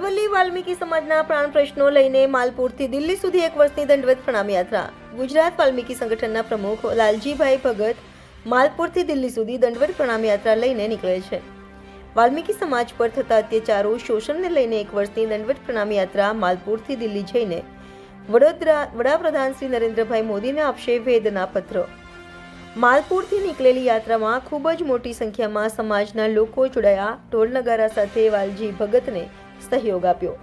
અરવલ્લી વાલ્મીકી સમાજના પ્રાણ પ્રશ્નો લઈને માલપુરથી દિલ્હી સુધી એક વર્ષની દંડવત પ્રણામ યાત્રા. ગુજરાત વાલ્મીકી સંગઠનના પ્રમુખ લાલજીભાઈ ભગત માલપુરથી દિલ્હી સુધી દંડવત પ્રણામ યાત્રા લઈને નીકળે છે. વાલ્મીકી સમાજ પર થતા અત્યાચારો, શોષણને લઈને એક વર્ષની દંડવત પ્રણામ યાત્રા માલપુરથી દિલ્હી જઈને વડોદરા, વડાપ્રધાન શ્રી નરેન્દ્રભાઈ મોદીને આપશે વેદના પત્ર. માલપુરથી નીકળેલી યાત્રામાં ખૂબ જ મોટી સંખ્યામાં સમાજના લોકો જોડાયા. ઢોલ નગારા સાથે વાલજી ભગતને સહયોગ આપ્યો.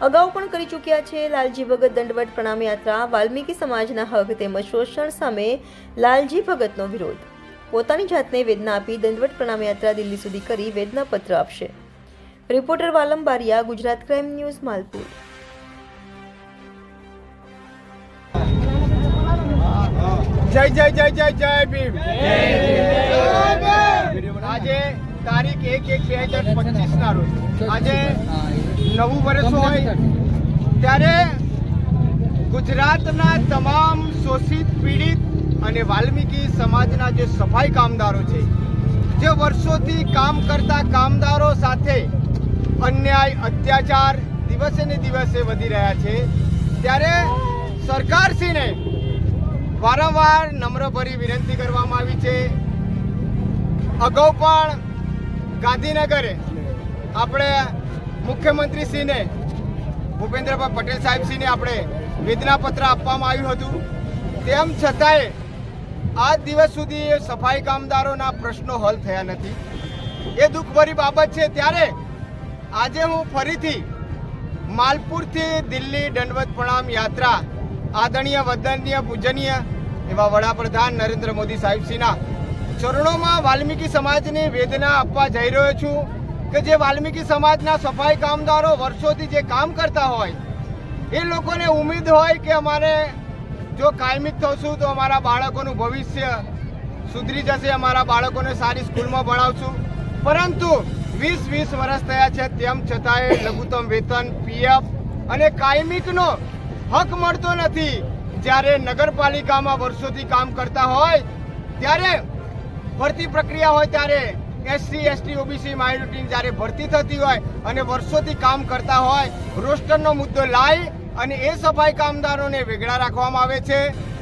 અગાઉ પણ કરી ચૂક્યા છે લાલજી ભગત દંડવટ પ્રણામ યાત્રા વાલ્મીકી સમાજના હક તેમજ શોષણ સામે લાલજી ભગતનો વિરોધ. પોતાની જાતને વેદના આપી દંડવટ પ્રણામ યાત્રા દિલ્હી સુધી કરી વેદના પત્ર આપશે. Reporter Valam Bariya Gujarat crime news Malpur. જય જય જય જય જય ભીમ. તારીખ એક એક બે હજાર પચીસ ના રોજ આજે નવું વર્ષ હોય ત્યારે ગુજરાતના તમામ શોષિત પીડિત અને વાલ્મીકી સમાજના જે સફાઈ કામદારો છે જે વર્ષોથી કામ કરતા કામદારો સાથે અન્યાય અત્યાચાર દિવસે ને દિવસે વધી રહ્યા છે ત્યારે સરકારશ્રીને વારંવાર નમ્રભરી વિનંતી કરવામાં આવી છે. અગાઉ પણ ગાંધીનગરે આપણે મુખ્યમંત્રીશ્રીને ભૂપેન્દ્રભાઈ પટેલ સાહેબશ્રીને આપણે વેદનાપત્ર આપવામાં આવ્યું હતું. તેમ છતાંય આજ દિવસ સુધી એ સફાઈ કામદારોના પ્રશ્નો હલ થયા નથી. એ દુઃખભરી બાબત છે. ત્યારે આજે હું ફરીથી માલપુરથી દિલ્હી દંડવત પ્રણામ યાત્રા આદરણીય, વદનીય, પૂજનીય એવા વડાપ્રધાન નરેન્દ્ર મોદી સાહેબશ્રીના ચરણોમાં વાલ્મીકી સમાજની વેદના આપવા જઈ રહ્યો છું કે જે વાલ્મીકી સમાજના સફાઈ કામદારો વર્ષોથી જે કામ કરતા હોય, એ લોકોને ઉમેદ હોય કે અમારે જો કાયમિક થશું તો અમારા બાળકોનું ભવિષ્ય સુધરી જશે, અમારા બાળકોને સારી સ્કૂલમાં ભણાવશું. પરંતુ વીસ વીસ વર્ષ થયા છે, તેમ છતાંય લઘુત્તમ વેતન, પીએફ અને કાયમિકનો હક મળતો નથી. જ્યારે નગરપાલિકામાં વર્ષોથી કામ કરતા હોય, ત્યારે ભરતી પ્રક્રિયા હોય ત્યારે એસસી એસટી ઓબીસી માઇનોરિટી જ્યારે ભરતી થતી હોય અને વર્ષોથી કામ કરતા હોય, રોસ્ટરનો મુદ્દો લાવી અને એ સફાઈ કામદારોને વેગળા રાખવામાં આવે છે.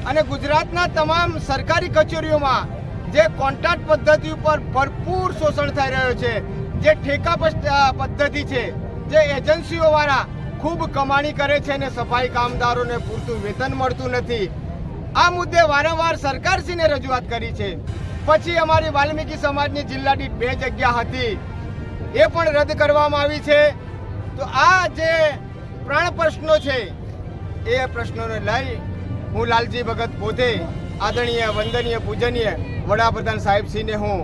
અને ગુજરાતના તમામ સરકારી કચેરીઓમાં જે કોન્ટ્રાક્ટ પદ્ધતિ ઉપર ભરપૂર શોષણ થઈ રહ્યો છે, જે ઠેકા પદ્ધતિ છે, જે એજન્સીઓવાળા ખૂબ કમાણી કરે છે અને સફાઈ કામદારોને પૂરતું વેતન મળતું નથી. આ મુદ્દે વારંવાર સરકારશ્રીને રજૂઆત કરી છે. પછી અમારી વાલ્મીકી સમાજની જિલ્લા દીઠ બે જગ્યા હતી. એ પણ રદ કરવામાં આવી છે. તો આ જે પ્રાણ પ્રશ્નો છે, એ પ્રશ્નોને લઈ હું લાલજી ભગત પોતે આદરણીય, વંદનીય, પૂજનીય વડાપ્રધાન સાહેબશ્રીને હું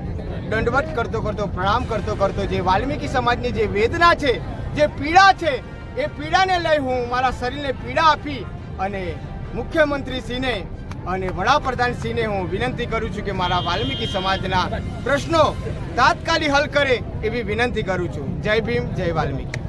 દંડવત કરતો કરતો, પ્રણામ કરતો કરતો જે વાલ્મીકી સમાજની જે વેદના છે, જે પીડા છે, એ પીડાને લઈ હું મારા શરીરને પીડા આપી અને મુખ્યમંત્રીશ્રીને અને વડાપ્રધાનશ્રીને હું વિનંતી કરું છું કે મારા વાલ્મીકી સમાજના પ્રશ્નો તાત્કાલિક હલ કરે એવી વિનંતી કરું છું. જય ભીમ, જય વાલ્મીકી.